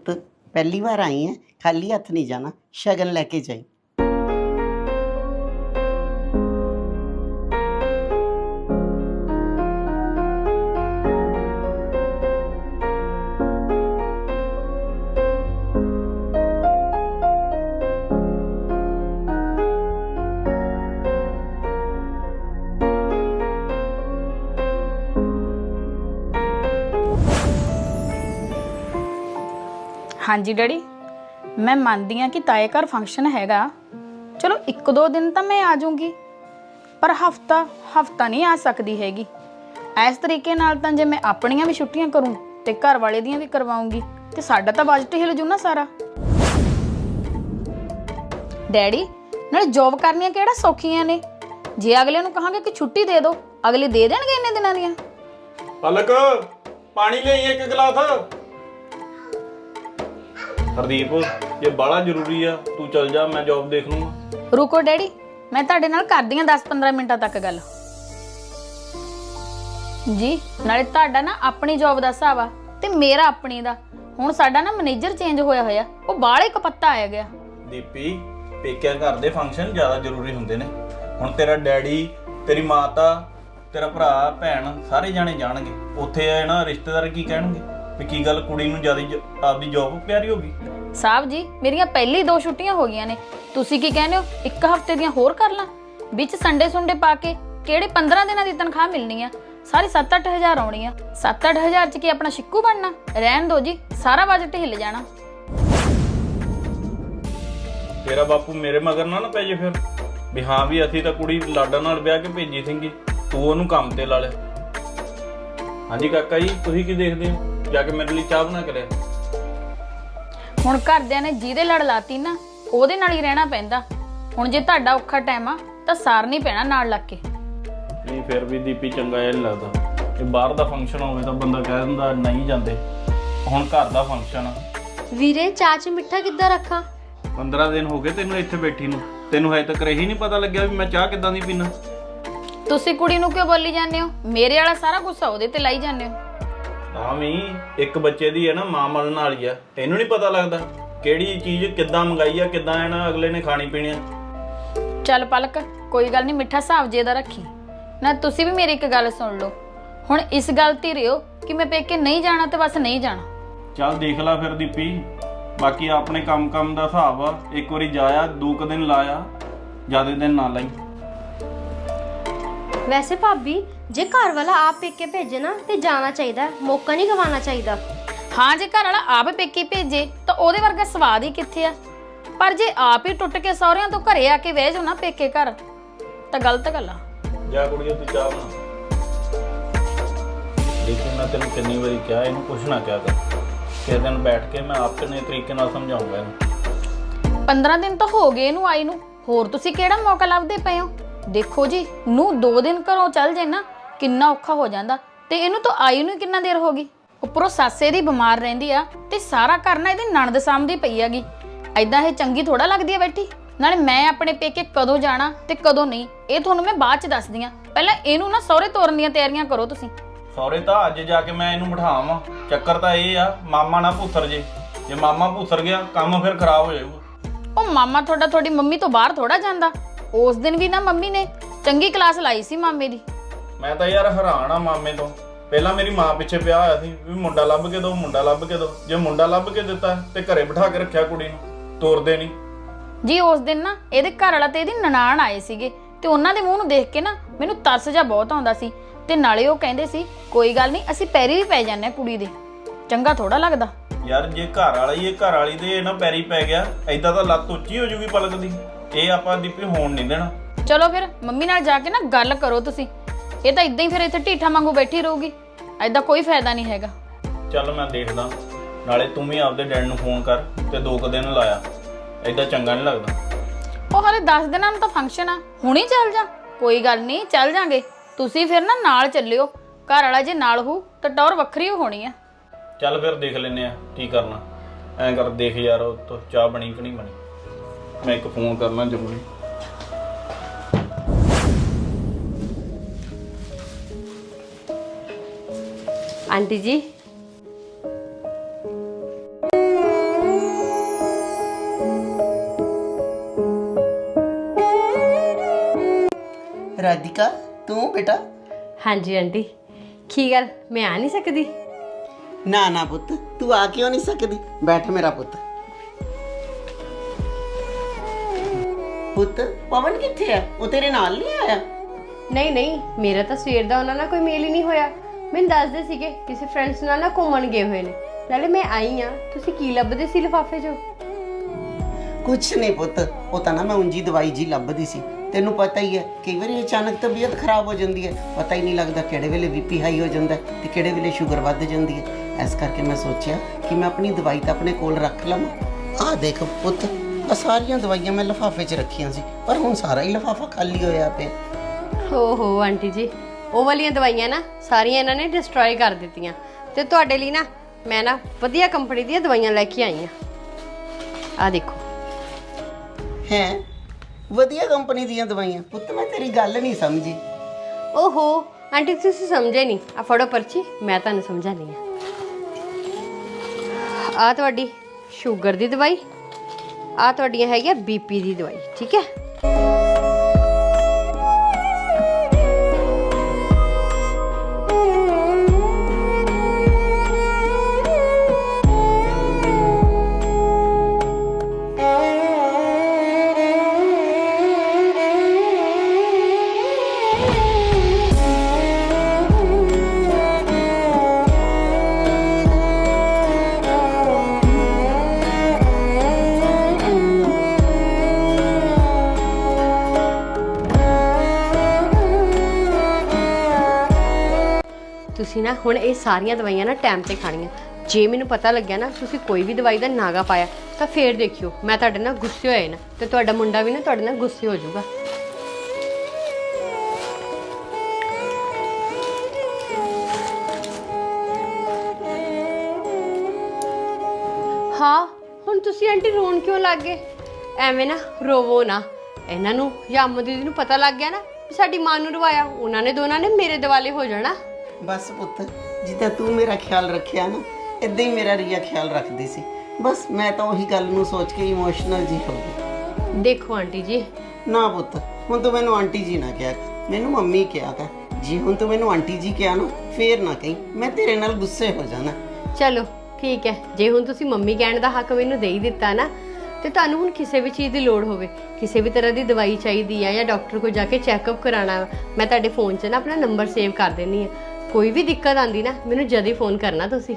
ਪੁੱਤ ਪਹਿਲੀ ਵਾਰ ਆਈ ਹੈ ਖਾਲੀ ਹੱਥ ਨਹੀਂ ਜਾਣਾ ਸ਼ਗਨ ਲੈ ਕੇ ਜਾਈ। ਹਾਂਜੀ, ਡੈਡੀ। ਮੈਂ ਮੰਨਦੀ ਆ ਕਿ ਤਾਏ ਘਰ ਫੰਕਸ਼ਨ ਹੈਗਾ। ਚਲੋ, ਇੱਕ ਦੋ ਦਿਨ ਤਾਂ ਮੈਂ ਆ ਜਾਊਂਗੀ। ਪਰ ਹਫਤਾ ਹਫਤਾ ਨਹੀਂ ਆ ਸਕਦੀ ਹੈਗੀ। ਇਸ ਤਰੀਕੇ ਨਾਲ ਤਾਂ ਜੇ ਮੈਂ ਆਪਣੀਆਂ ਵੀ ਛੁੱਟੀਆਂ ਕਰੂੰ ਤੇ ਘਰ ਵਾਲੇ ਦੀਆਂ ਵੀ ਕਰਵਾਉਂਗੀ, ਤੇ ਸਾਡਾ ਤਾਂ ਬਜਟ ਹਿਲ ਜੂ ਨਾ ਸਾਰਾ। ਡੈਡੀ, ਨਾਲ ਜੌਬ ਕਰਨੀਆਂ ਕਿਹੜਾ ਸੌਖੀਆਂ ਨੇ? ਜੇ ਅਗਲੇ ਨੂੰ ਕਹਾਂਗੇ ਕਿ ਛੁੱਟੀ ਦੇ ਦਿਓ ਅਗਲੇ ਦੇ ਦੇਣਗੇ ਇੰਨੇ ਦਿਨਾਂ ਦੀਆਂ? ਪਲਕ, ਪਾਣੀ ਲਈ ਇੱਕ ਗਲਾਸ। ਹਰਦੀਪ ਜੇ ਬਾਲਾ ਜ਼ਰੂਰੀ ਆ ਤੂੰ ਚੱਲ ਜਾ ਮੈਂ ਜੌਬ ਦੇਖ ਲੂੰਗਾ। ਰੁਕੋ ਡੈਡੀ ਮੈਂ ਤੁਹਾਡੇ ਨਾਲ ਕਰਦੀ ਹਾਂ 10-15 ਮਿੰਟਾਂ ਤੱਕ ਗੱਲ। ਜੀ ਨਾਲੇ ਤੁਹਾਡਾ ਨਾ ਆਪਣੀ ਜੌਬ ਦਾ ਹਿਸਾਬ ਆ ਤੇ ਮੇਰਾ ਆਪਣੀ ਦਾ। ਹੁਣ ਸਾਡਾ ਨਾ ਮੈਨੇਜਰ ਚੇਂਜ ਹੋਇਆ ਹੋਇਆ ਉਹ ਬਾਹਲੇ ਕਪੱਤਾ ਆਇਆ ਗਿਆ। ਦੀਪੀ ਪੇਕਿਆਂ ਘਰ ਦੇ ਫੰਕਸ਼ਨ ਜ਼ਿਆਦਾ ਜ਼ਰੂਰੀ ਹੁੰਦੇ ਨੇ। ਹੁਣ ਤੇਰਾ ਡੈਡੀ ਤੇਰੀ ਮਾਤਾ ਤੇਰਾ ਭਰਾ ਭੈਣ ਸਾਰੇ ਜਾਣੇ ਜਾਣਗੇ। ਉੱਥੇ ਆ ਨਾ ਰਿਸ਼ਤੇਦਾਰ ਕੀ ਕਹਿਣਗੇ? ਵੀ ਕੀ ਗੱਲ ਕੁੜੀ ਨੂੰ ਜ਼ਿਆਦਾ ਆਪਦੀ ਜੌਬ ਪਿਆਰੀ ਹੋ ਗਈ? ਸਾਹਿਬ ਜੀ ਮੇਰੀਆਂ ਪਹਿਲੀ ਦੋ ਛੁੱਟੀਆਂ ਹੋ ਗਈਆਂ ਨੇ। ਤੁਸੀਂ ਕੀ ਕਹਿੰਦੇ ਹੋ? ਇੱਕ ਹਫ਼ਤੇ ਦੀਆਂ ਹੋਰ ਕਰ ਲਾਂ? ਵਿੱਚ ਸੰਡੇ ਸੁੰਡੇ ਪਾ ਕੇ ਕਿਹੜੇ 15 ਦਿਨਾਂ ਦੀ ਤਨਖਾਹ ਮਿਲਣੀ ਆ? ਸਾਰੀ 7-8000 ਆਉਣੀ ਆ। 7-8000 ਚ ਕੀ ਆਪਣਾ ਸ਼ਿੱਕੂ ਬਣਨਾ? ਰਹਿਣ ਦਿਓ ਜੀ ਸਾਰਾ ਬਜਟ ਹਿੱਲ ਜਾਣਾ। ਤੇਰਾ ਬਾਪੂ ਮੇਰੇ ਮਗਰ ਨਾ ਨਾ ਪੈ ਜੇ ਫਿਰ। ਵੀ ਹਾਂ ਵੀ ਅਸੀਂ ਤਾਂ ਕੁੜੀ ਲਾਡਾ ਨਾਲ ਵਿਆਹ ਕੇ ਭੇਜੀ ਸੀਗੀ। ਤੂੰ ਉਹਨੂੰ ਕੰਮ ਤੇ ਲਾ ਲਿਆ ਹਾਂਜੀ ਕਾਕਾ ਜੀ ਤੁਸੀਂ ਕੀ ਦੇਖਦੇ ਹੋ? ਜਾ ਕੇ ਮੇਰੇ ਲਈ ਚਾਹ ਬਣਾ ਕੇ ਲਿਆ ਹੁਣ ਘਰਦਿਆਂ ਨੇ ਜਿਹਦੇ ਲੜ ਲਾਤੀ ਨਾ ਉਹਦੇ ਨਾਲ ਹੀ ਰਹਿਣਾ ਪੈਂਦਾ। ਹੁਣ ਜੇ ਤੁਹਾਡਾ ਔਖਾ ਟਾਈਮ ਆ ਤਾਂ ਸਾਰ ਨਹੀਂ ਪੈਣਾ ਨਾਲ ਲੱਗ ਕੇ। ਨਹੀਂ ਫਿਰ ਵੀ ਦੀਪੀ ਚੰਗਾ ਇਹ ਲੱਗਦਾ। ਇਹ ਬਾਹਰ ਦਾ ਫੰਕਸ਼ਨ ਹੋਵੇ ਤਾਂ ਬੰਦਾ ਕਹਿ ਦਿੰਦਾ ਨਹੀਂ ਜਾਂਦੇ। ਹੁਣ ਘਰ ਦਾ ਫੰਕਸ਼ਨ ਆ। ਵੀਰੇ ਚਾਹ ਚ ਮਿੱਠਾ ਕਿੱਦਾਂ ਰੱਖਾਂ? 15 ਦਿਨ ਹੋ ਗਏ ਤੈਨੂੰ ਇੱਥੇ ਬੈਠੀ ਨੂੰ। ਤੈਨੂੰ ਹਜੇ ਤੱਕ ਇਹੀ ਨਹੀਂ ਪਤਾ ਲੱਗਿਆ ਵੀ ਮੈਂ ਚਾਹ ਕਿੱਦਾਂ ਦੀ ਪੀਣਾ ਤੁਸੀਂ ਕੁੜੀ ਨੂੰ ਕਿਉਂ ਬੋਲੀ ਜਾਂਦੇ ਹੋ? ਮੇਰੇ ਵਾਲਾ ਸਾਰਾ ਗੁੱਸਾ ਉਹਦੇ ਤੇ ਲਾਈ ਜਾਂਦੇ ਹੋ। ਹਾਂ ਵੀ ਇੱਕ ਬੱਚੇ ਦੀ ਹੈ ਨਾ ਮਾਂ ਮਰਨ ਵਾਲੀ ਆ। ਤੈਨੂੰ ਨਹੀਂ ਪਤਾ ਲੱਗਦਾ ਕਿਹੜੀ ਚੀਜ਼ ਕਿੱਦਾਂ ਮੰਗਾਈ ਆ ਕਿੱਦਾਂ ਹੈ ਨਾ ਅਗਲੇ ਨੇ ਖਾਣੀ ਪੀਣੀ ਆ। ਚੱਲ ਪਲਕ ਕੋਈ ਗੱਲ ਨਹੀਂ ਮਿੱਠਾ ਹਿਸਾਬ ਜੇ ਦਾ ਰੱਖੀ। ਨਾ ਤੁਸੀਂ ਵੀ ਮੇਰੀ ਇੱਕ ਗੱਲ ਸੁਣ ਲਓ। ਹੁਣ ਇਸ ਗੱਲ ਤੇ ਰਿਓ ਕਿ ਮੈਂ ਪੇਕੇ ਨਹੀਂ ਜਾਣਾ ਤੇ ਬਸ ਨਹੀਂ ਜਾਣਾ। ਚੱਲ ਦੇਖ ਲੈ ਫਿਰ ਦੀਪੀ ਬਾਕੀ ਆਪਣੇ ਕੰਮ ਕੰਮ ਦਾ ਹਿਸਾਬ ਆ। ਇੱਕ ਵਾਰੀ ਜਾਇਆ ਦੋ ਕੁ ਦਿਨ ਲਾਇਆ ਜ਼ਿਆਦਾ ਦਿਨ ਨਾ ਲਈ। ਵੈਸੇ ਭਾਬੀ ਜੇ ਘਰ ਵਾਲਾ ਆਪ ਪੇਕੇ ਭੇਜੇ ਨਾ ਤੇ ਜਾਣਾ ਚਾਹੀਦਾ ਹੈ, ਮੌਕਾ ਨਹੀਂ ਗਵਾਉਣਾ ਚਾਹੀਦਾ। ਹਾਂ ਜੇ ਘਰ ਵਾਲਾ ਆਪ ਪੇਕੇ ਭੇਜੇ ਤਾਂ ਉਹਦੇ ਵਰਗਾ ਸਵਾਦ ਹੀ ਕਿੱਥੇ ਆ? ਪਰ ਜੇ ਆਪ ਹੀ ਟੁੱਟ ਕੇ ਸਹੁਰਿਆਂ ਤੋਂ ਘਰੇ ਆ ਕੇ ਬਹਿ ਜਾਓ ਨਾ ਪੇਕੇ ਘਰ ਤਾਂ ਗਲਤ ਗੱਲ ਆ। ਜਾ ਕੁੜੀਏ ਤੂੰ ਚਾਹ ਬਣਾ। ਲੇਕਿਨ ਮੈਂ ਤੈਨੂੰ ਕਿੰਨੀ ਵਾਰੀ ਕਿਹਾ ਇਹਨੂੰ ਕੁਛ ਨਾ ਕਿਹਾ ਕਰ। ਕਿਸੇ ਦਿਨ ਬੈਠ ਕੇ ਮੈਂ ਆਪਣੇ ਤਰੀਕੇ ਨਾਲ ਸਮਝਾਉਂਗਾ ਇਹਨੂੰ। 15 ਦਿਨ ਤਾਂ ਹੋ ਗਏ ਇਹਨੂੰ ਆਈ ਨੂੰ। ਹੋਰ ਤੁਸੀਂ ਕਿਹੜਾ ਮੌਕਾ ਲੱਭਦੇ ਪਏ ਹੋ? ਦੇਖੋ ਜੀ ਨੂੰ 2 ਦਿਨ ਘਰੋਂ ਚੱਲ ਜੇ ਨਾ ਕਿੰਨਾ ਔਖਾ ਹੋ ਜਾਂਦਾ ਤੇ ਇਹਨੂੰ ਤਾਂ ਆਈ ਨੂੰ ਹੀ ਕਿੰਨਾ ਦੇਰ ਹੋ ਗਈ? ਉੱਪਰੋਂ ਸਾਸੇ ਦੀ ਬਿਮਾਰ ਰਹਿੰਦੀ ਆ ਤੇ ਸਾਰਾ ਘਰ ਨਾ ਇਹਦੀ ਨਣਦ ਸਾਂਭਦੀ ਪਈ ਹੈਗੀ। ਐਦਾਂ ਇਹ ਚੰਗੀ ਥੋੜਾ ਲੱਗਦੀ ਆ ਬੈਠੀ? ਨਾਲੇ ਮੈਂ ਆਪਣੇ ਪੇਕੇ ਕਦੋਂ ਜਾਣਾ ਤੇ ਕਦੋਂ ਨਹੀਂ ਇਹ ਤੁਹਾਨੂੰ ਮੈਂ ਬਾਅਦ ਚ ਦੱਸਦੀ ਆ। ਪਹਿਲਾਂ ਇਹਨੂੰ ਨਾ ਸਹੁਰੇ ਤੋਰਨ ਦੀਆਂ ਤਿਆਰੀਆਂ ਕਰੋ ਤੁਸੀਂ। ਸੌਰੇ ਤਾਂ ਅੱਜ ਜਾ ਕੇ ਮੈਂ ਇਹਨੂੰ ਬਿਠਾਵਾਂ। ਚੱਕਰ ਤਾਂ ਇਹ ਆ ਮਾਮਾ ਨਾ ਭੁੱਸਰ ਜੇ। ਜੇ ਮਾਮਾ ਭੁੱਸਰ ਗਿਆ ਕੰਮ ਫਿਰ ਖਰਾਬ ਹੋ ਜਾਊਗਾ। ਉਹ ਮਾਮਾ ਤੁਹਾਡਾ ਤੁਹਾਡੀ ਮੰਮੀ ਤੋਂ ਬਾਹਰ ਥੋੜਾ ਜਾਂਦਾ। ਉਸ ਦਿਨ ਵੀ ਨਾ ਮੰਮੀ ਨੇ ਚੰਗੀ ਕਲਾਸ ਲਾਈ ਸੀ ਮਾਮੇ ਦੀ। ਮੈਂ ਤਾਂ ਯਾਰ ਹੈਰਾਨ ਆ ਮਾਮੇ ਤੋਂ। ਪਹਿਲਾਂ ਮੇਰੀ ਮਾਂ ਪਿੱਛੇ ਪਿਆ ਹੋਇਆ ਸੀ ਵੀ ਮੁੰਡਾ ਲੱਭ ਕੇ ਦੋ ਮੁੰਡਾ ਲੱਭ ਕੇ ਦੋ ਜੇ ਮੁੰਡਾ ਲੱਭ ਕੇ ਦਿੱਤਾ ਤੇ ਘਰੇ ਬਿਠਾ ਕੇ ਰੱਖਿਆ ਕੁੜੀ ਨੂੰ ਤੋਰਦੇ ਨਹੀਂ ਜੀ ਉਸ ਦਿਨ ਨਾ ਇਹਦੇ ਘਰ ਵਾਲਾ ਤੇ ਇਹਦੀ ਨਨਾਣ ਆਏ ਸੀਗੇ ਤੇ ਉਹਨਾਂ ਦੇ ਮੂੰਹ ਨੂੰ ਦੇਖ ਕੇ ਨਾ ਮੈਨੂੰ ਤਰਸ ਜਾ ਬਹੁਤ ਆਉਂਦਾ ਸੀ ਤੇ ਨਾਲੇ ਉਹ ਕਹਿੰਦੇ ਸੀ ਕੋਈ ਗੱਲ ਨਹੀਂ ਅਸੀਂ ਪੈਰੀ ਵੀ ਪੈ ਜਾਂਦੇ ਹਾਂ ਕੁੜੀ ਦੇ। ਚੰਗਾ ਥੋੜਾ ਲੱਗਦਾ। ਯਾਰ ਜੇ ਘਰ ਵਾਲਾ ਹੀ ਇਹ ਘਰ ਵਾਲੀ ਦੇ ਨਾ ਪੈਰੀ ਪੈ ਗਿਆ ਐਦਾਂ ਤਾਂ ਲੱਤ ਉੱਚੀ ਹੋ ਜੂਗੀ ਪਲਕ ਦੀ। ਇਹ ਆਪਾਂ ਦੀਪੀ ਹੋਣ ਨਹੀਂ ਦੇਣਾ। ਚਲੋ ਫਿਰ ਮੰਮੀ ਨਾਲ ਜਾ ਕੇ ਨਾ ਗੱਲ ਕਰੋ ਤੁਸੀਂ। ਇਹ ਤਾਂ ਇਦਾਂ ਹੀ ਫਿਰ ਇੱਥੇ ਢੀਠਾ ਵਾਂਗੂ ਬੈਠੀ ਰਹੂਗੀ। ਐਦਾਂ ਕੋਈ ਫਾਇਦਾ ਨਹੀਂ ਹੈਗਾ। ਚੱਲ ਮੈਂ ਦੇਖਦਾ। ਨਾਲੇ ਤੂੰ ਵੀ ਆਪਦੇ ਡੈਡ ਨੂੰ ਫੋਨ ਕਰ ਤੇ ਦੋ ਕੁ ਦਿਨ ਲਾਇਆ। ਐਦਾਂ ਚੰਗਾ ਨਹੀਂ ਲੱਗਦਾ। ਉਹ ਹਾਲੇ 10 ਦਿਨਾਂ ਨੂੰ ਤਾਂ ਫੰਕਸ਼ਨ ਆ। ਹੁਣੀ ਚੱਲ ਜਾ। ਕੋਈ ਗੱਲ ਨਹੀਂ ਚੱਲ ਜਾਾਂਗੇ। ਤੁਸੀਂ ਫਿਰ ਨਾ ਨਾਲ ਚੱਲਿਓ। ਘਰ ਵਾਲਾ ਜੇ ਨਾਲ ਹੋ ਤਾਂ ਟੌਰ ਵੱਖਰੀ ਓ ਹੋਣੀ ਆ। ਚੱਲ ਫਿਰ ਦੇਖ ਲੈਨੇ ਆ ਕੀ ਕਰਨਾ। ਐਂ ਕਰ ਦੇਖ ਯਾਰ ਉਹ ਤੋਂ ਚਾਹ ਬਣੀ ਕਿ ਨਹੀਂ ਬਣੀ। ਮੈਂ ਇੱਕ ਫੋਨ ਕਰਨਾ ਜ਼ਰੂਰੀ ਆਂਟੀ ਜੀ। ਰਾਧਿਕਾ ਤੂੰ ਬੇਟਾ? ਹਾਂਜੀ ਆਂਟੀ। ਕੀ ਗੱਲ ਮੈਂ ਆ ਨਹੀਂ ਸਕਦੀ? ਨਾ ਨਾ ਪੁੱਤ ਤੂੰ ਆ ਕਿਉਂ ਨਹੀਂ ਸਕਦੀ? ਬੈਠ ਮੇਰਾ ਪੁੱਤ। ਪੁੱਤ ਪਵਨ ਕਿੱਥੇ ਆ? ਉਹ ਤੇਰੇ ਨਾਲ ਨਹੀਂ ਆਇਆ? ਨਹੀਂ ਨਹੀਂ ਮੇਰਾ ਤਾਂ ਸਵੇਰ ਦਾ ਉਹਨਾਂ ਨਾਲ ਕੋਈ ਮੇਲ ਹੀ ਨਹੀਂ ਹੋਇਆ। ਮੈਨੂੰ ਦੱਸਦੇ ਸੀਗੇ ਕਿਸੇ ਫਰੈਂਡਸ ਨਾਲ ਨਾ ਘੁੰਮਣ ਗਏ ਹੋਏ ਨੇ। ਨਾਲੇ ਮੈਂ ਆਈ ਆ ਤੁਸੀਂ ਕੀ ਲੱਭਦੇ ਸੀ ਲਿਫਾਫੇ 'ਚੋਂ? ਕੁਛ ਨਹੀਂ ਪੁੱਤ। ਉਹ ਤਾਂ ਨਾ ਮੈਂ ਉਂਜੀ ਦਵਾਈ ਜੀ ਲੱਭਦੀ ਸੀ। ਤੈਨੂੰ ਪਤਾ ਹੀ ਹੈ ਕਈ ਵਾਰੀ ਅਚਾਨਕ ਤਬੀਅਤ ਖਰਾਬ ਹੋ ਜਾਂਦੀ ਹੈ। ਪਤਾ ਹੀ ਨਹੀਂ ਲੱਗਦਾ ਕਿਹੜੇ ਵੇਲੇ ਬੀਪੀ ਹਾਈ ਹੋ ਜਾਂਦਾ ਹੈ ਤੇ ਕਿਹੜੇ ਵੇਲੇ ਸ਼ੂਗਰ ਵੱਧ ਜਾਂਦੀ ਹੈ। ਇਸ ਕਰਕੇ ਮੈਂ ਸੋਚਿਆ ਕਿ ਮੈਂ ਆਪਣੀ ਦਵਾਈ ਤਾਂ ਆਪਣੇ ਕੋਲ ਰੱਖ ਲਵਾਂ। ਆਹ ਦੇਖ ਪੁੱਤ ਆ ਸਾਰੀਆਂ ਦਵਾਈਆਂ ਮੈਂ ਲਿਫਾਫੇ 'ਚ ਰੱਖੀਆਂ ਸੀ। ਪਰ ਹੁਣ ਸਾਰਾ ਹੀ ਲਿਫਾਫਾ ਖਾਲੀ ਹੋਇਆ ਪਿਆ। ਓਹੋ ਆਂਟੀ ਜੀ। ਉਹ ਵਾਲੀਆਂ ਦਵਾਈਆਂ ਨਾ ਸਾਰੀਆਂ ਇਹਨਾਂ ਨੇ ਡਿਸਟਰੋਏ ਕਰ ਦਿੱਤੀਆਂ। ਤੇ ਤੁਹਾਡੇ ਲਈ ਨਾ ਮੈਂ ਨਾ ਵਧੀਆ ਕੰਪਨੀ ਦੀਆਂ ਦਵਾਈਆਂ ਲੈ ਕੇ ਆਈ ਆ। ਆ ਦੇਖੋ। ਹੈ? ਵਧੀਆ ਕੰਪਨੀ ਦੀਆਂ ਦਵਾਈਆਂ। ਪੁੱਤ ਮੈਂ ਤੇਰੀ ਗੱਲ ਨਹੀਂ ਸਮਝੀ। ਓਹੋ ਆਂਟੀ ਤੁਸੀਂ ਸਮਝੇ ਨਹੀਂ। ਆ ਫੜੋ ਪਰਚੀ ਮੈਂ ਤੁਹਾਨੂੰ ਸਮਝਾਣੀ ਆ। ਆ ਤੁਹਾਡੀ ਸ਼ੂਗਰ ਦੀ ਦਵਾਈ ਆ ਤੁਹਾਡੀਆਂ ਹੈਗੀਆਂ ਬੀਪੀ ਦੀ ਦਵਾਈ ਠੀਕ ਹੈ? ਹੁਣ ਇਹ ਸਾਰੀਆਂ ਦਵਾਈਆਂ ਨਾ ਟਾਈਮ ਤੇ ਖਾਣੀਆਂ। ਜੇ ਮੈਨੂੰ ਪਤਾ ਲੱਗਿਆ ਨਾ ਤੁਸੀਂ ਕੋਈ ਵੀ ਦਵਾਈ ਦਾ ਨਾਗਾ ਪਾਇਆ, ਤਾਂ ਫੇਰ ਦੇਖਿਓ, ਮੈਂ ਤੁਹਾਡੇ ਨਾਲ ਗੁੱਸੇ ਹੋਏ ਨਾ, ਤੇ ਤੁਹਾਡਾ ਮੁੰਡਾ ਵੀ ਨਾ ਤੁਹਾਡੇ ਨਾਲ ਗੁੱਸੇ ਹੋ ਜਾਊਗਾ। ਹਾਂ, ਹੁਣ ਤੁਸੀਂ ਆਂਟੀ ਰੋਣ ਕਿਉਂ ਲੱਗ ਗਏ? ਐਵੇਂ ਨਾ ਰੋਵੋ ਨਾ। ਇਹਨਾਂ ਨੂੰ ਜਾਂ ਅੰਮਾ ਦੀਦੀ ਨੂੰ ਪਤਾ ਲੱਗ ਗਿਆ ਨਾ ਵੀ ਸਾਡੀ ਮਾਂ ਨੂੰ ਰਵਾਇਆ, ਉਹਨਾਂ ਨੇ ਦੋਨਾਂ ਨੇ ਮੇਰੇ ਦਿਵਾਲੇ ਹੋ ਜਾਣਾ। ਬਸ ਪੁੱਤ ਜਿੱਦਾਂ ਤੂੰ ਮੇਰਾ ਖਿਆਲ ਰੱਖਿਆ ਨਾ ਇਦਾਂ ਹੀ ਮੇਰਾ ਰੀਆ ਖਿਆਲ ਰੱਖਦੀ ਸੀ। ਬਸ ਮੈਂ ਤਾਂ ਉਹੀ ਗੱਲ ਨੂੰ ਸੋਚ ਕੇ ਇਮੋਸ਼ਨਲ ਜੀ ਹੋ ਗਈ। ਦੇਖੋ ਆਂਟੀ ਜੀ। ਨਾ ਪੁੱਤ ਹੁਣ ਤੂੰ ਮੈਨੂੰ ਆਂਟੀ ਜੀ ਨਾ ਕਿਹਾ ਕਰ। ਮੈਨੂੰ ਮੰਮੀ ਕਿਹਾ ਕਰ। ਜੀ ਹੁਣ ਤੂੰ ਮੈਨੂੰ ਆਂਟੀ ਜੀ ਕਿਹਾ ਨਾ ਫੇਰ ਨਾ ਕਹੀਂ। ਮੈਂ ਤੇਰੇ ਨਾਲ ਗੁੱਸੇ ਹੋ ਜਾਣਾ। ਚਲੋ ਠੀਕ ਹੈ। ਜੇ ਹੁਣ ਤੁਸੀਂ ਮੰਮੀ ਕਹਿਣ ਦਾ ਹੱਕ ਮੈਨੂੰ ਦੇ ਹੀ ਦਿੱਤਾ ਨਾ ਤੇ ਤੁਹਾਨੂੰ ਹੁਣ ਕਿਸੇ ਵੀ ਚੀਜ਼ ਦੀ ਲੋੜ ਹੋਵੇ ਕਿਸੇ ਵੀ ਤਰ੍ਹਾਂ ਦੀ ਦਵਾਈ ਚਾਹੀਦੀ ਹੈ ਜਾਂ ਡਾਕਟਰ ਕੋਲ ਜਾ ਕੇ ਚੈੱਕਅਪ ਕਰਾਉਣਾ ਵਾ, ਮੈਂ ਤੁਹਾਡੇ ਫੋਨ 'ਚ ਨਾ ਆਪਣਾ ਨੰਬਰ ਸੇਵ ਕਰ ਦੇਣੀ ਹੈ। ਕੋਈ ਵੀ ਦਿੱਕਤ ਆਂਦੀ ਨਾ ਮੈਨੂੰ ਜਦ ਫੋਨ ਕਰਨਾ ਤੁਸੀਂ।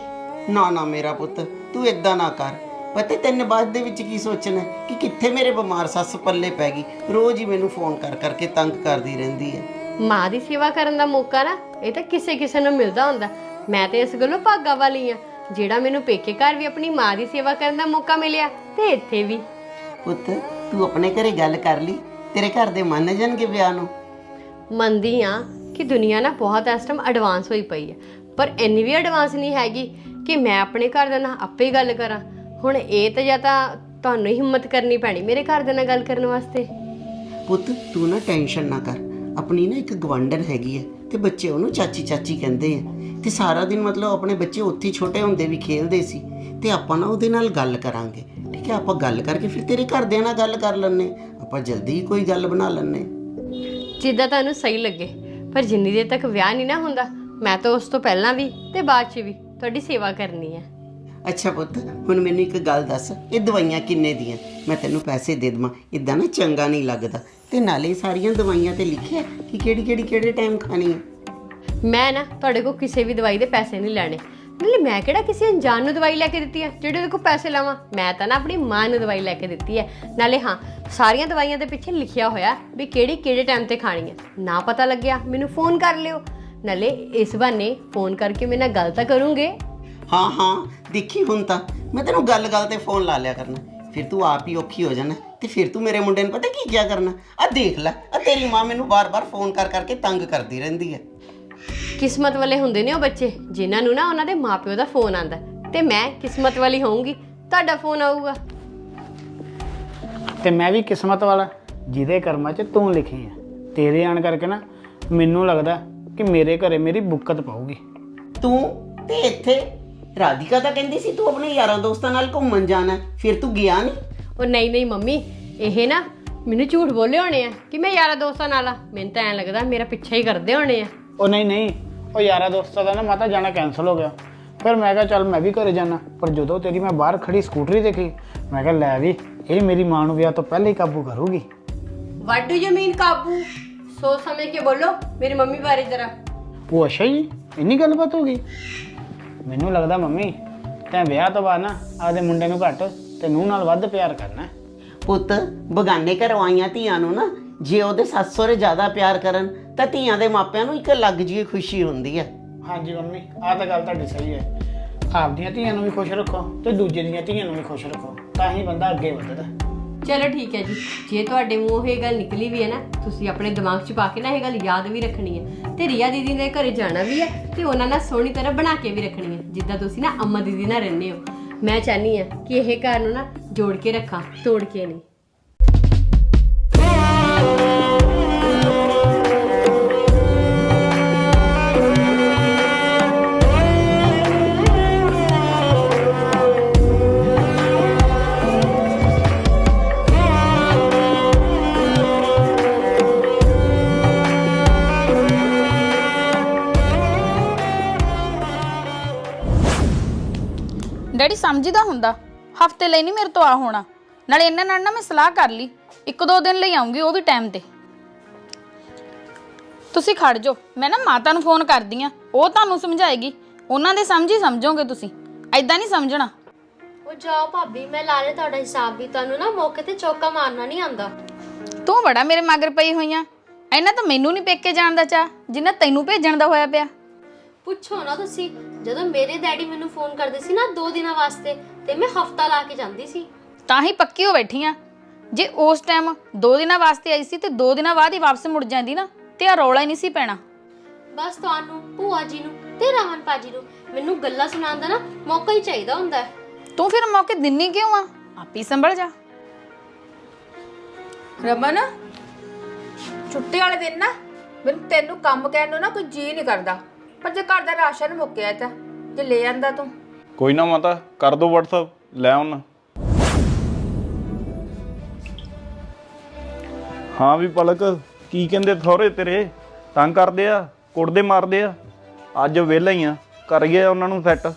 ਨਾ ਨਾ ਮੇਰਾ ਪੁੱਤ ਤੂੰ ਇਦਾਂ ਨਾ ਕਰ। ਪਤਾ ਤੈਨੂੰ ਬਾਅਦ ਦੇ ਵਿੱਚ ਕੀ ਸੋਚਣਾ ਹੈ? ਕਿ ਕਿੱਥੇ ਮੇਰੇ ਬਿਮਾਰ ਸੱਸ ਪੱਲੇ ਪੈ ਗਈ ਰੋਜ਼ ਹੀ ਮੈਨੂੰ ਫੋਨ ਕਰ ਕਰਕੇ ਤੰਗ ਕਰਦੀ ਰਹਿੰਦੀ ਹੈ। ਮਾਂ ਦੀ ਸੇਵਾ ਕਰਨ ਦਾ ਮੌਕਾ ਨਾ ਇਹ ਤਾਂ ਕਿਸੇ ਕਿਸੇ ਨੂੰ ਮਿਲਦਾ ਹੁੰਦਾ। ਮੈਂ ਤੇ ਇਸ ਗੱਲੋਂ ਭਾਗਾ ਵਾਲੀ ਆ ਜਿਹੜਾ ਮੈਨੂੰ ਪੇਕੇ ਘਰ ਵੀ ਆਪਣੀ ਮਾਂ ਦੀ ਸੇਵਾ ਕਰਨ ਦਾ ਮੌਕਾ ਮਿਲਿਆ ਤੇ ਇੱਥੇ ਵੀ। ਪੁੱਤ ਤੂੰ ਆਪਣੇ ਘਰੇ ਗੱਲ ਕਰ ਲਈ ਤੇਰੇ ਘਰ ਦੇ ਮੰਨ ਜਾਣਗੇ ਵਿਆਹ ਨੂੰ? ਮੰਨਦੀ ਆ ਕਿ ਦੁਨੀਆ ਨਾ ਬਹੁਤ ਇਸ ਟਾਈਮ ਐਡਵਾਂਸ ਹੋਈ ਪਈ ਹੈ। ਪਰ ਇੰਨੀ ਵੀ ਐਡਵਾਂਸ ਨਹੀਂ ਹੈਗੀ ਕਿ ਮੈਂ ਆਪਣੇ ਘਰ ਦੇ ਨਾਲ ਆਪੇ ਹੀ ਗੱਲ ਕਰਾਂ। ਹੁਣ ਇਹ ਤਾਂ ਜਾਂ ਤਾਂ ਤੁਹਾਨੂੰ ਹੀ ਹਿੰਮਤ ਕਰਨੀ ਪੈਣੀ ਮੇਰੇ ਘਰ ਦੇ ਨਾਲ ਗੱਲ ਕਰਨ ਵਾਸਤੇ। ਪੁੱਤ ਤੂੰ ਨਾ ਟੈਨਸ਼ਨ ਨਾ ਕਰ। ਆਪਣੀ ਨਾ ਇੱਕ ਗਵੰਡਨ ਹੈਗੀ ਹੈ ਤੇ ਬੱਚੇ ਉਹਨੂੰ ਚਾਚੀ ਚਾਚੀ ਕਹਿੰਦੇ ਆ। ਤੇ ਸਾਰਾ ਦਿਨ ਮਤਲਬ ਆਪਣੇ ਬੱਚੇ ਉੱਥੇ ਛੋਟੇ ਹੁੰਦੇ ਵੀ ਖੇਲਦੇ ਸੀ। ਤੇ ਆਪਾਂ ਨਾ ਉਹਦੇ ਨਾਲ ਗੱਲ ਕਰਾਂਗੇ। ਠੀਕ ਹੈ ਆਪਾਂ ਗੱਲ ਕਰਕੇ ਫਿਰ ਤੇਰੇ ਘਰਦਿਆਂ ਨਾਲ ਗੱਲ ਕਰ ਲੈਣੇ ਆਪਾਂ ਜਲਦੀ ਕੋਈ ਗੱਲ ਬਣਾ ਲੈਣੇ ਜਿੱਦਾਂ ਤੁਹਾਨੂੰ ਸਹੀ ਲੱਗੇ। ਪਰ ਜਿੰਨੀ ਦੇਰ ਤੱਕ ਵਿਆਹ ਨਹੀਂ ਨਾ ਹੁੰਦਾ ਮੈਂ ਤਾਂ ਉਸ ਤੋਂ ਪਹਿਲਾਂ ਵੀ ਤੇ ਬਾਅਦ 'ਚ ਵੀ ਤੁਹਾਡੀ ਸੇਵਾ ਕਰਨੀ ਹੈ। ਅੱਛਾ ਪੁੱਤ ਹੁਣ ਮੈਨੂੰ ਇੱਕ ਗੱਲ ਦੱਸ ਇਹ ਦਵਾਈਆਂ ਕਿੰਨੇ ਦੀਆਂ? ਮੈਂ ਤੈਨੂੰ ਪੈਸੇ ਦੇ ਦੇਵਾਂ ਇਦਾਂ ਨਾ ਚੰਗਾ ਨਹੀਂ ਲੱਗਦਾ। ਤੇ ਨਾਲੇ ਸਾਰੀਆਂ ਦਵਾਈਆਂ ਤੇ ਲਿਖਿਆ ਕਿ ਕਿਹੜੀ ਕਿਹੜੀ ਕਿਹੜੇ ਟਾਈਮ ਖਾਣੀ ਹੈ? ਮੈਂ ਨਾ ਤੁਹਾਡੇ ਕੋਲ ਕਿਸੇ ਵੀ ਦਵਾਈ ਦੇ ਪੈਸੇ ਨਹੀਂ ਲੈਣੇ। ਨਾਲੇ ਮੈਂ ਕਿਹੜਾ ਕਿਸੇ ਅਣਜਾਣ ਨੂੰ ਦਵਾਈ ਲੈ ਕੇ ਦਿੱਤੀ ਹੈ ਜਿਹੜੇ ਉਹਦੇ ਕੋਲ ਪੈਸੇ ਲਾਵਾਂ, ਮੈਂ ਤਾਂ ਨਾ ਆਪਣੀ ਮਾਂ ਨੂੰ ਦਵਾਈ ਲੈ ਕੇ ਦਿੱਤੀ ਹੈ ਨਾਲੇ ਹਾਂ, ਸਾਰੀਆਂ ਦਵਾਈਆਂ ਦੇ ਪਿੱਛੇ ਲਿਖਿਆ ਹੋਇਆ ਵੀ ਕਿਹੜੀ ਕਿਹੜੇ ਟਾਈਮ ਤੇ ਖਾਣੀ ਹੈ ਨਾ ਪਤਾ ਲੱਗਿਆ, ਮੈਨੂੰ ਫੋਨ ਕਰ ਲਿਓ। ਨਾਲੇ ਇਸ ਬਹਾਨੇ ਫੋਨ ਕਰਕੇ ਮੇਰੇ ਨਾਲ ਗੱਲ ਤਾਂ ਕਰੂੰਗੇ। ਹਾਂ ਹਾਂ, ਦੇਖੀ ਹੁਣ ਤਾਂ। ਮੈਂ ਤੈਨੂੰ ਗੱਲ-ਗੱਲ ਤੇ ਫੋਨ ਲਾ ਲਿਆ ਕਰਨਾ। ਫਿਰ ਤੂੰ ਆਪ ਹੀ ਔਖੀ ਹੋ ਜਾਣਾ, ਤੇ ਫਿਰ ਤੂੰ ਮੇਰੇ ਮੁੰਡੇ ਨੂੰ ਪਤਾ ਕੀ ਕਿਆ ਕਰਨਾ? ਆ ਦੇਖ ਲੈ ਆ ਤੇਰੀ ਮਾਂ ਮੈਨੂੰ ਬਾਰ-ਬਾਰ ਫੋਨ ਕਰ ਕਰਕੇ ਤੰਗ ਕਰਦੀ ਰਹਿੰਦੀ ਹੈ ਕਿਸਮਤ ਵਾਲੇ ਹੁੰਦੇ ਨੇ ਉਹ ਬੱਚੇ ਜਿਨ੍ਹਾਂ ਨੂੰ ਨਾ ਉਹਨਾਂ ਦੇ ਮਾਪਿਓ ਦਾ ਫੋਨ ਆਂਦਾ ਤੇ ਮੈਂ ਕਿਸਮਤ ਵਾਲੀ ਹੋਊਂਗੀ ਤੁਹਾਡਾ ਫੋਨ ਆਊਗਾ। ਤੇ ਮੈਂ ਵੀ ਕਿਸਮਤ ਵਾਲਾ ਜਿਹਦੇ ਕਰਮਾਂ 'ਚ ਤੂੰ ਲਿਖੀ ਹੈ। ਤੇਰੇ ਆਣ ਕਰਕੇ ਨਾ ਮੈਨੂੰ ਲੱਗਦਾ ਕਿ ਮੇਰੇ ਘਰੇ ਮੇਰੀ ਬੁੱਕਤ ਪਾਊਗੀ। ਤੂੰ ਤੇ ਇੱਥੇ ਰਾਧਿਕਾ ਤਾਂ ਕਹਿੰਦੀ ਸੀ ਤੂੰ ਆਪਣੇ ਯਾਰਾਂ ਦੋਸਤਾਂ ਨਾਲ ਘੁੰਮਣ ਜਾਣਾ। ਫਿਰ ਤੂੰ ਗਿਆ ਨਹੀਂ ਉਹ ਨਹੀਂ ਨਹੀਂ ਮੰਮੀ ਇਹ ਨਾ ਮੈਨੂੰ ਝੂਠ ਬੋਲੇ ਹੋਣੇ ਆ ਕਿ ਮੈਂ ਯਾਰਾ ਦੋਸਤਾਂ ਨਾਲ ਆ। ਮੈਨੂੰ ਤਾਂ ਐਂ ਲੱਗਦਾ ਮੇਰਾ ਪਿੱਛਾ ਹੀ ਕਰਦੇ ਹੋਣੇ ਆ। ਉਹ ਨਹੀਂ ਨਹੀਂ। ਉਹ ਯਾਰਾ ਦੋਸਤਾਂ ਦਾ ਨਾ ਮਾਤਾ ਜਾਣਾ ਕੈਨਸਲ ਹੋ ਗਿਆ। ਫਿਰ ਮੈਂ ਕਿਹਾ ਚੱਲ ਮੈਂ ਵੀ ਘਰੇ ਜਾਣਾ ਪਰ ਜਦੋਂ ਤੇਰੀ ਮੈਂ ਬਾਹਰ ਖੜੀ ਸਕੂਟਰੀ ਦੇਖੀ ਮੈਂ ਕਿਹਾ ਲੈ ਵੀ ਇਹ ਮੇਰੀ ਮਾਂ ਨੂੰ ਵਿਆਹ ਤੋਂ ਪਹਿਲਾਂ ਹੀ ਕਾਬੂ ਕਰੂਗੀ। ਵਾਟ ਡੂ ਯੂ ਮੀਨ ਕਾਬੂ? ਸੋਚ ਸਮਝ ਕੇ ਬੋਲੋ ਮੇਰੀ ਮੰਮੀ ਬਾਰੇ ਜਰਾ। ਉਹ ਅੱਛਾ ਜੀ ਇੰਨੀ ਗੱਲਬਾਤ ਹੋ ਗਈ? ਮੈਨੂੰ ਲੱਗਦਾ ਮੰਮੀ ਤੈਂ ਵਿਆਹ ਤੋਂ ਬਾਅਦ ਨਾ ਆਪਦੇ ਮੁੰਡੇ ਨੂੰ ਘੱਟ ਤੇ ਨੂੰਹ ਨਾਲ ਵੱਧ ਪਿਆਰ ਕਰਨਾ। ਪੁੱਤ ਬਗਾਨੇ ਘਰੋਂ ਆਈਆਂ ਧੀਆਂ ਨੂੰ ਨਾ ਜੇ ਉਹਦੇ ਸੱਸ ਸਹੁਰੇ ਜ਼ਿਆਦਾ ਪਿਆਰ ਕਰਨ ਤਾਂ ਧੀਆਂ ਦੇ ਮਾਪਿਆਂ ਨੂੰ ਇੱਕ ਅਲੱਗ ਜਿਹੀ ਖੁਸ਼ੀ ਹੁੰਦੀ ਹੈ ਹਾਂਜੀ ਮੰਮੀ ਆਹ ਤਾਂ ਗੱਲ ਤੁਹਾਡੀ ਸਹੀ ਹੈ। ਆਪਦੀਆਂ ਧੀਆਂ ਨੂੰ ਵੀ ਖੁਸ਼ ਰੱਖੋ ਤੇ ਦੂਜੇ ਦੀਆਂ ਧੀਆਂ ਨੂੰ ਵੀ ਖੁਸ਼ ਰੱਖੋ ਤਾਂ ਹੀ ਬੰਦਾ ਅੱਗੇ ਵੱਧਦਾ। ਚਲੋ ਠੀਕ ਹੈ ਜੀ ਜੇ ਤੁਹਾਡੇ ਮੂੰਹੋਂ ਇਹ ਗੱਲ ਨਿਕਲੀ ਵੀ ਹੈ ਨਾ ਤੁਸੀਂ ਆਪਣੇ ਦਿਮਾਗ 'ਚ ਪਾ ਕੇ ਨਾ ਇਹ ਗੱਲ ਯਾਦ ਵੀ ਰੱਖਣੀ ਹੈ। ਤੇ ਰੀਆ ਦੀਦੀ ਦੇ ਘਰੇ ਜਾਣਾ ਵੀ ਹੈ ਤੇ ਉਹਨਾਂ ਨਾਲ ਸੋਹਣੀ ਤਰ੍ਹਾਂ ਬਣਾ ਕੇ ਵੀ ਰੱਖਣੀ ਹੈ ਜਿੱਦਾਂ ਤੁਸੀਂ ਨਾ ਅੰਮਾ ਦੀਦੀ ਨਾਲ ਰਹਿੰਦੇ ਹੋ। ਮੈਂ ਚਾਹਨੀ ਆ ਕਿ ਇਹ ਘਰ ਨੂੰ ਨਾ ਜੋੜ ਕੇ ਰੱਖਾਂ ਤੋੜ ਕੇ ਨਹੀਂ। ਡੈਡੀ ਸਮਝਦਾ ਹੁੰਦਾ। ਹਫ਼ਤੇ ਲਈ ਨਹੀਂ ਮੇਰੇ ਤੋਂ ਆ ਹੋਣਾ। ਨਾਲੇ ਇਹਨਾਂ ਨਾਲ ਨਾ ਮੈਂ ਸਲਾਹ ਕਰ ਲਈ। ਇੱਕ ਦੋ ਦਿਨ ਲਈ ਆਉਂਗੀ ਉਹ ਵੀ ਟਾਈਮ ਤੇ। ਤੁਸੀਂ ਖੜ ਜਾਓ। ਮੈਂ ਨਾ ਮਾਤਾ ਨੂੰ ਫੋਨ ਕਰਦੀ ਆ। ਉਹ ਤੁਹਾਨੂੰ ਸਮਝਾਏਗੀ। ਉਹਨਾਂ ਦੇ ਸਮਝੀ ਸਮਝੋਗੇ ਤੁਸੀਂ। ਐਦਾਂ ਨਹੀਂ ਸਮਝਣਾ। ਉਹ ਜਾਓ ਭਾਬੀ ਮੈਂ ਲਾ ਲਿਆ ਤੁਹਾਡਾ ਹਿਸਾਬ ਵੀ। ਤੁਹਾਨੂੰ ਨਾ ਮੌਕੇ ਤੇ ਚੌਕਾ ਮਾਰਨਾ ਨਹੀਂ ਆਉਂਦਾ। ਤੂੰ ਬੜਾ ਮੇਰੇ ਮਗਰ ਪਈ ਹੋਈਆਂ ਇਹਨਾਂ ਤਾਂ ਮੈਨੂੰ ਨਹੀਂ ਪੇਕੇ ਜਾਣ ਦਾ ਚਾਹ ਜਿੰਨਾ ਤੈਨੂੰ ਭੇਜਣ ਦਾ ਹੋਇਆ ਪਿਆ। ਪੁੱਛੋ ਨਾ ਤੁਸੀਂ। ਜਦੋਂ ਮੇਰੇ ਡੈਡੀ ਮੈਨੂੰ ਫੋਨ ਕਰਦੇ ਸੀ ਨਾ ਦੋ ਦਿਨਾਂ ਵਾਸਤੇ ਤੇ ਮੈਂ ਹਫਤਾ ਲਾ ਕੇ ਜਾਂਦੀ ਸੀ। ਤਾਂ ਹੀ ਪੱਕੀ ਹੋ ਬੈਠੀ ਆ। ਜੇ ਉਸ ਟਾਈਮ ਦੋ ਦਿਨਾਂ ਵਾਸਤੇ ਆਈ ਸੀ ਤੇ ਦੋ ਦਿਨਾਂ ਬਾਅਦ ਹੀ ਵਾਪਸ ਮੁੜ ਜਾਂਦੀ ਨਾ ਤੇ ਆ ਰੌਲਾ ਹੀ ਨਹੀਂ ਸੀ ਪੈਣਾ। ਬਸ ਤੁਹਾਨੂੰ ਭੂਆ ਜੀ ਨੂੰ ਤੇ ਰਮਨ ਪਾਜੀ ਨੂੰ ਮੈਨੂੰ ਗੱਲਾਂ ਸੁਣਾਉਣ ਦਾ ਨਾ ਮੌਕਾ ਹੀ ਚਾਹੀਦਾ ਹੁੰਦਾ ਹੈ। ਤੂੰ ਫਿਰ ਮੌਕੇ ਦਿੰਨੀ ਕਿਉਂ ਆ? ਆਪੀ ਸੰਭਲ ਜਾ। ਰਮਨ ਛੁੱਟੀ ਵਾਲੇ ਦਿਨ ਨਾ ਮੈਨੂੰ ਤੈਨੂੰ ਕੰਮ ਕਰਨ ਨੂੰ ਨਾ ਕੋਈ ਜੀ ਨਹੀਂ ਕਰਦਾ। ਪਰ ਜੇ ਘਰ ਦਾ ਰਾਸ਼ਨ ਮੁੱਕਿਆ ਤਾਂ ਜੇ ਲੈ ਆਂਦਾ ਤੂੰ। ਕੋਈ ਨਾ ਮਾਤਾ ਕਰ ਦੋ WhatsApp ਲੈ ਆਉਣਾ। ਹਾਂ ਵੀ ਪਲਕ ਕੀ ਕਹਿੰਦੇ ਥੋਰੇ ਤੇਰੇ? ਤੰਗ ਕਰਦੇ ਆ ਕੁੱਟਦੇ ਮਾਰਦੇ ਆ। ਅੱਜ ਵਿਹਲਾ ਹੀ ਆ ਕਰ ਗਿਆ ਉਹਨਾਂ ਨੂੰ ਸੈੱਟ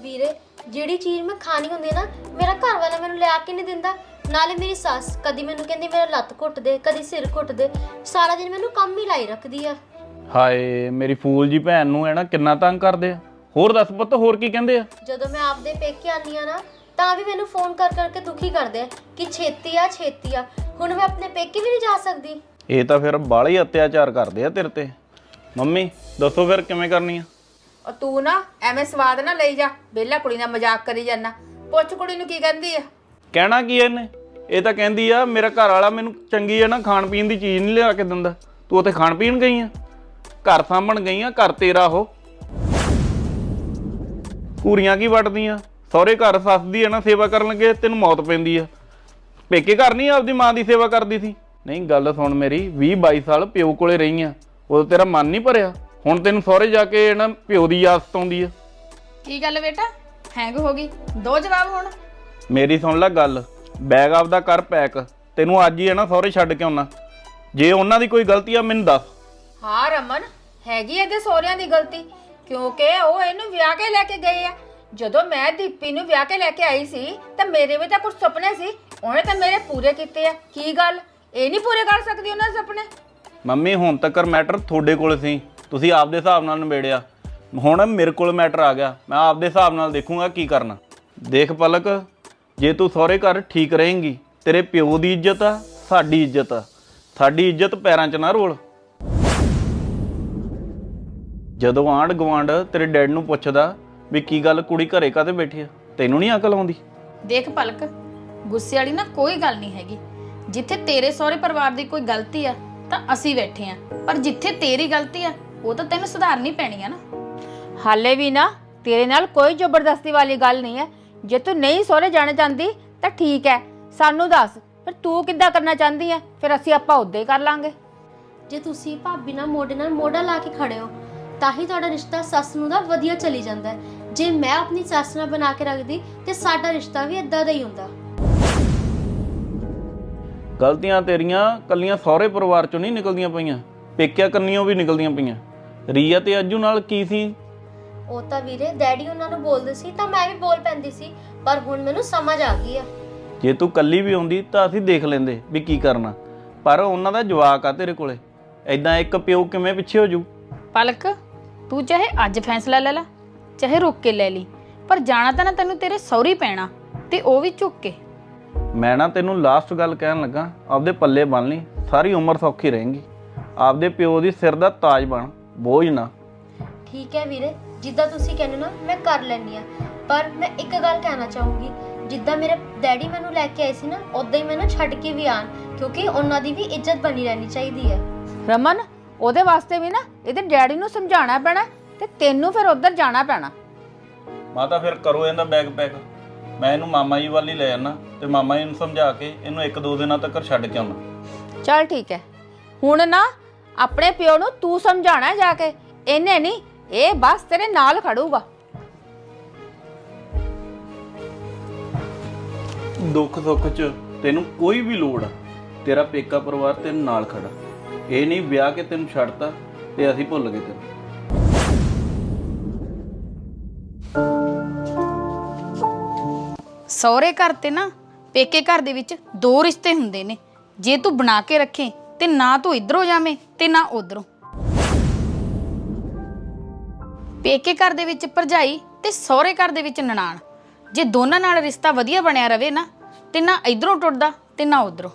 ਵੀਰੇ ਜਿਹੜੀ ਚੀਜ਼ ਮੈਂ ਖਾਣੀ ਹੁੰਦੀ ਨਾ ਮੇਰਾ ਘਰ ਵਾਲਾ ਮੈਨੂੰ ਲਿਆ ਕੇ ਨਹੀਂ ਦਿੰਦਾ। ਨਾਲੇ ਮੇਰੀ ਸੱਸ ਕਦੀ ਮੈਨੂੰ ਕਹਿੰਦੀ ਮੇਰਾ ਲੱਤ ਘੁੱਟ ਦੇ ਕਦੀ ਸਿਰ ਘੁੱਟ ਦੇ। ਸਾਰਾ ਦਿਨ ਮੈਨੂੰ ਕੰਮ ਹੀ ਲਾਈ ਰੱਖਦੀ ਆ। ਹਾਏ ਮੇਰੀ ਫੂਲ ਜੀ ਭੈਣ ਨੂੰ ਹੈ ਨਾ ਕਿੰਨਾ ਤੰਗ ਕਰਦੇ ਆ। ਹੋਰ ਦੱਸ ਪੁੱਤ ਹੋਰ ਕੀ ਕਹਿੰਦੇ ਆ? ਜਦੋਂ ਮੈਂ ਆਪਦੇ ਪੇਕੇ ਆਨੀ ਆ ਨਾ ਤਾਂ ਵੀ ਮੈਨੂੰ ਫੋਨ ਕਰ ਕਰਕੇ ਦੁਖੀ ਕਰਦੇ ਆ ਕਿ ਛੇਤੀ ਆ ਛੇਤੀ ਆ। ਹੁਣ ਮੈਂ ਆਪਣੇ ਪੇਕੇ ਵੀ ਨਹੀਂ ਜਾ ਸਕਦੀ। ਇਹ ਤਾਂ ਫਿਰ ਬਾਲੇ ਹੀ ਅਤਿਆਚਾਰ ਕਰਦੇ ਆ ਤੇਰੇ ਤੇ। ਮੰਮੀ ਦੱਸੋ ਫਿਰ ਕਿਵੇਂ ਕਰਨੀ ਆ? ਔਰ ਤੂੰ ਨਾ ਐਵੇਂ ਸਵਾਦ ਨਾ ਲਈ ਜਾ। ਬੇਲਾ ਕੁੜੀ ਨਾਲ ਮਜ਼ਾਕ ਕਰੀ ਜਾਂਦਾ। ਪੁੱਛ ਕੁੜੀ ਨੂੰ ਕੀ ਕਹਿੰਦੀ ਆ। ਕਹਿਣਾ ਕੀ ਇਹਨੇ? ਇਹ ਤਾਂ ਕਹਿੰਦੀ ਆ ਮੇਰਾ ਘਰ ਵਾਲਾ ਮੈਨੂੰ ਚੰਗੀ ਨਾ ਖਾਣ ਪੀਣ ਦੀ ਚੀਜ਼ ਨਹੀਂ ਲਿਆ ਕੇ ਦਿੰਦਾ। ਤੂੰ ਉੱਥੇ ਖਾਣ ਪੀਣ ਗਈ ਆ? ਘਰ ਸਾਂਭਣ ਗਈ ਆ ਘਰ ਤੇਰਾ ਉਹ। ਪੂਰੀਆਂ ਕੀ ਵੱਟਦੀਆਂ? ਸਹੁਰੇ ਘਰ ਸੱਸ ਦੀ ਹੈ ਨਾ ਸੇਵਾ ਕਰਨ ਲੱਗੇ ਤੈਨੂੰ ਮੌਤ ਪੈਂਦੀ ਆ। ਪੇਕੇ ਘਰ ਨਹੀਂ ਆਪਦੀ ਮਾਂ ਦੀ ਸੇਵਾ ਕਰਦੀ ਸੀ? ਨਹੀਂ ਗੱਲ ਸੁਣ ਮੇਰੀ 20 22 ਸਾਲ ਪਿਓ ਕੋਲੇ ਰਹੀ ਆ ਉਦੋਂ ਤੇਰਾ ਮਨ ਨਹੀਂ ਭਰਿਆ। ਹੁਣ ਤੈਨੂੰ ਸਹੁਰੇ ਜਾ ਕੇ ਨਾ ਪਿਓ ਦੀ ਆਦਤ ਆਉਂਦੀ ਆ। ਕੀ ਗੱਲ ਬੇਟਾ? ਹੈਂਗ ਹੋ ਗਈ। ਦੋ ਜਵਾਬ ਹੁਣ। ਮੇਰੀ ਸੁਣ ਲੈ ਗੱਲ। ਬੈਗ ਆਪਦਾ ਕਰ ਪੈਕ। ਤੈਨੂੰ ਅੱਜ ਹੀ ਹੈ ਨਾ ਸਹੁਰੇ ਛੱਡ ਕੇ ਆਉਣਾ। ਜੇ ਉਹਨਾਂ ਦੀ ਕੋਈ ਗਲਤੀ ਆ ਮੈਨੂੰ ਦੱਸ। ਹਾਂ ਰਮਨ। ਹੈਗੀ ਇਹਦੇ ਸਹੁਰਿਆਂ ਦੀ ਗਲਤੀ? ਕਿਉਂਕਿ ਉਹ ਇਹਨੂੰ ਵਿਆਹ ਕੇ ਲੈ ਕੇ ਗਏ ਆ। ਜਦੋਂ ਮੈਂ ਦੀਪੀ ਨੂੰ ਵਿਆਹ ਕੇ ਲੈ ਕੇ ਆਈ ਸੀ, ਤਾਂ ਮੇਰੇ ਵੀ ਤਾਂ ਕੁਝ ਸੁਪਨੇ ਸੀ। ਉਹਨੇ ਤਾਂ ਮੇਰੇ ਪੂਰੇ ਕੀਤੇ ਆ। ਕੀ ਗੱਲ? ਇਹ ਨਹੀਂ ਪੂਰੇ ਕਰ ਸਕਦੀ ਉਹਨਾਂ ਦੇ ਸੁਪਨੇ? ਮੰਮੀ, ਹੁਣ ਤੱਕ ਮੈਟਰ ਤੁਹਾਡੇ ਕੋਲ ਸੀ। ਤੁਸੀਂ ਆਪਦੇ ਹਿਸਾਬ ਨਾਲ ਨਿਬੇੜਿਆ। ਹੁਣ ਮੇਰੇ ਕੋਲ ਮੈਟਰ ਆ ਗਿਆ। ਮੈਂ ਆਪਦੇ ਹਿਸਾਬ ਨਾਲ ਦੇਖੂੰਗਾ ਕੀ ਕਰਨਾ। ਦੇਖ ਪਲਕ, ਜੇ ਤੂੰ ਸਹੁਰੇ ਘਰ ਠੀਕ ਰਹੇਂਗੀ, ਤੇਰੇ ਪਿਓ ਦੀ ਇੱਜ਼ਤ ਆ, ਸਾਡੀ ਇੱਜ਼ਤ ਆ। ਸਾਡੀ ਇੱਜ਼ਤ ਪੈਰਾਂ 'ਚ ਨਾ ਰੋਲ। ਜਦੋਂ ਆਂਢ ਗੁਆਂਢ ਤੇਰੇ ਡੈਡ ਨੂੰ ਪੁੱਛਦਾ ਵੀ ਕੀ ਗੱਲ ਕੁੜੀ ਘਰੇ ਕਾਤੇ ਬੈਠੀ ਆ? ਤੈਨੂੰ ਨਹੀਂ ਅਕਲ ਆਉਂਦੀ? ਦੇਖ ਪਲਕ ਗੁੱਸੇ ਵਾਲੀ ਨਾ ਕੋਈ ਗੱਲ ਨਹੀਂ ਹੈਗੀ। ਜਿੱਥੇ ਤੇਰੇ ਸਹੁਰੇ ਪਰਿਵਾਰ ਦੀ ਕੋਈ ਗਲਤੀ ਆ ਤਾਂ ਅਸੀਂ ਬੈਠੇ ਆ। ਪਰ ਜਿੱਥੇ ਤੇਰੀ ਗਲਤੀ ਆ ਉਹ ਤਾਂ ਤੈਨੂੰ ਸੁਧਾਰਨੀ ਪੈਣੀ ਆ ਨਾ। ਹਾਲੇ ਵੀ ਨਾ ਤੇਰੇ ਨਾਲ ਕੋਈ ਜ਼ਬਰਦਸਤੀ ਵਾਲੀ ਗੱਲ ਨਹੀਂ ਹੈ। ਜੇ ਤੂੰ ਨਹੀਂ ਸਹੁਰੇ ਜਾਣਾ ਚਾਹੁੰਦੀ ਤਾਂ ਠੀਕ ਹੈ ਸਾਨੂੰ ਦੱਸ। ਫਿਰ ਤੂੰ ਕਿੱਦਾਂ ਕਰਨਾ ਚਾਹੁੰਦੀ ਹੈ? ਫਿਰ ਅਸੀਂ ਆਪਾਂ ਉਦਾਂ ਹੀ ਕਰ ਲਾਂਗੇ। ਜੇ ਤੁਸੀਂ ਭਾਬੀ ਨਾਲ ਮੋਢੇ ਨਾਲ ਮੋਢਾ ਲਾ ਕੇ ਖੜੇ ਹੋ ਤਾਂ ਹੀ ਤੁਹਾਡਾ ਰਿਸ਼ਤਾ ਸੱਸ ਨੂੰ ਦਾ ਵਧੀਆ ਚੱਲੀ ਜਾਂਦਾ ਹੈ। ਜੇ ਮੈਂ ਆਪਣੀ ਸੱਸ ਨਾਲ ਬਣਾ ਕੇ ਰੱਖਦੀ ਤੇ ਸਾਡਾ ਰਿਸ਼ਤਾ ਵੀ ਇਦਾਂ ਦਾ ਹੀ ਹੁੰਦਾ। ਗਲਤੀਆਂ ਤੇਰੀਆਂ ਕੱਲੀਆਂ ਸਹੁਰੇ ਪਰਿਵਾਰ ਚੋਂ ਨਹੀਂ ਨਿਕਲਦੀਆਂ ਪਈਆਂ। ਪੇਕਿਆਂ ਕੰਨੀਆਂ ਵੀ ਨਿਕਲਦੀਆਂ ਪਈਆਂ। ਰੀਆ ਤੇ ਅੱਜੂ ਨਾਲ ਕੀ ਸੀ? ਉਹ ਤਾਂ ਵੀਰੇ ਡੈਡੀ ਉਹਨਾਂ ਨੂੰ ਬੋਲਦੇ ਸੀ ਤਾਂ ਮੈਂ ਵੀ ਬੋਲ ਪੈਂਦੀ ਸੀ ਪਰ ਹੁਣ ਮੈਨੂੰ ਸਮਝ ਆ ਗਈ ਆ। ਜੇ ਤੂੰ ਕੱਲੀ ਵੀ ਆਉਂਦੀ ਤਾਂ ਅਸੀਂ ਦੇਖ ਲੈਂਦੇ ਵੀ ਕੀ ਕਰਨਾ। ਪਰ ਉਹਨਾਂ ਦਾ ਜਵਾਕ ਆ ਤੇਰੇ ਕੋਲੇ। ਐਦਾਂ ਇੱਕ ਪਿਓ ਕਿਵੇਂ ਪਿੱਛੇ ਹੋ ਜੂ? ਪਲਕ ਤੂੰ ਚਾਹੇ ਅੱਜ ਫੈਸਲਾ ਲੈ ਲੈ ਚਾਹੇ ਰੁੱਕ ਕੇ ਲੈ ਲਈ ਪਰ ਜਾਣਾ ਤਾਂ ਨਾ ਤੈਨੂੰ ਤੇਰੇ ਸੌਰੀ ਪੈਣਾ ਤੇ ਉਹ ਵੀ ਝੁੱਕ ਕੇ। ਮੈਂ ਨਾ ਤੈਨੂੰ ਲਾਸਟ ਗੱਲ ਕਹਿਣ ਲੱਗਾ ਆਪਦੇ ਪੱਲੇ ਬੰਨ ਲਈ ਸਾਰੀ ਉਮਰ ਸੌਖੀ ਰਹੇਂਗੀ। ਆਪਦੇ ਪਿਓ ਦੀ ਸਿਰ ਦਾ ਤਾਜ ਬਣ ਬੋਝ ਨਾ। ਠੀਕ ਹੈ ਵੀਰੇ ਜਿੱਦਾਂ ਤੁਸੀਂ ਕਹਿੰਦੇ ਨਾ ਮੈਂ ਕਰ ਲੈਣੀ ਆ ਪਰ ਮੈਂ ਇੱਕ ਗੱਲ ਕਹਿਣਾ ਚਾਹੂੰਗੀ ਜਿੱਦਾਂ ਮੇਰੇ ਡੈਡੀ ਮੈਨੂੰ ਲੈ ਕੇ ਆਏ ਸੀ ਨਾ ਉਦਾਂ ਹੀ ਮੈਨੂੰ ਛੱਡ ਕੇ ਵੀ ਆਣ ਕਿਉਂਕਿ ਉਹਨਾਂ ਦੀ ਵੀ ਇੱਜ਼ਤ ਬਣੀ ਰਹਿਣੀ ਚਾਹੀਦੀ ਹੈ। ਰਮਨ ਉਹਦੇ ਵਾਸਤੇ ਵੀ ਨਾ ਇਹਦੇ ਡੈਡੀ ਨੂੰ ਸਮਝਾਉਣਾ ਪੈਣਾ ਤੇ ਤੈਨੂੰ ਫਿਰ ਉੱਧਰ ਜਾਣਾ ਪੈਣਾ। ਮਾਤਾ ਫਿਰ ਕਰੋ ਇਹਦਾ ਬੈਗ ਪੈਕ ਮੈਂ ਇਹਨੂੰ ਮਾਮਾ ਜੀ ਵੱਲ ਹੀ ਲੈ ਜਾਣਾ ਤੇ ਮਾਮਾ ਜੀ ਨੂੰ ਸਮਝਾ ਕੇ ਇਹਨੂੰ ਇੱਕ ਦੋ ਦਿਨਾਂ ਤੱਕ ਛੱਡ ਕੇ ਆਉਣਾ। ਚੱਲ ਠੀਕ ਹੈ। ਹੁਣ ਨਾ ਆਪਣੇ ਪਿਓ ਨੂੰ ਤੂੰ ਸਮਝਾਣਾ ਜਾ ਕੇ ਇਹਨੇ ਨਹੀਂ ਇਹ ਬਸ ਤੇਰੇ ਨਾਲ ਖੜੂਗਾ। ਦੁੱਖ ਸੁੱਖ 'ਚ ਤੈਨੂੰ ਕੋਈ ਵੀ ਲੋੜ ਆ। ਤੇਰਾ ਪੇਕਾ ਪਰਿਵਾਰ ਤੈਨੂੰ ਨਾਲ ਖੜਾ। ਇਹ ਨਹੀਂ ਵਿਆਹ ਕੇ ਤੈਨੂੰ ਛੱਡਤਾ ਤੇ ਅਸੀਂ ਭੁੱਲ ਗਏ ਤੈਨੂੰ। ਸਹੁਰੇ ਘਰ ਤੇ ਨਾ ਪੇਕੇ ਘਰ ਦੇ ਵਿੱਚ ਦੋ ਰਿਸ਼ਤੇ ਹੁੰਦੇ ਨੇ। ਜੇ ਤੂੰ ਬਣਾ ਕੇ ਰੱਖੇ ਤੇ ਨਾ ਤੂੰ ਇਧਰੋਂ ਜਾਵੇਂ ਤੇ ਨਾ ਉਧਰੋਂ। ਪੇਕੇ ਘਰ ਦੇ ਵਿੱਚ ਭਰਜਾਈ ਤੇ ਸਹੁਰੇ ਘਰ ਦੇ ਵਿੱਚ ਨਨਾਣ। ਜੇ ਦੋਨਾਂ ਨਾਲ ਰਿਸ਼ਤਾ ਵਧੀਆ ਬਣਿਆ ਰਵੇ ਨਾ ਤੇ ਨਾ ਇਧਰੋਂ ਟੁੱਟਦਾ ਤੇ ਨਾ ਉਧਰੋਂ।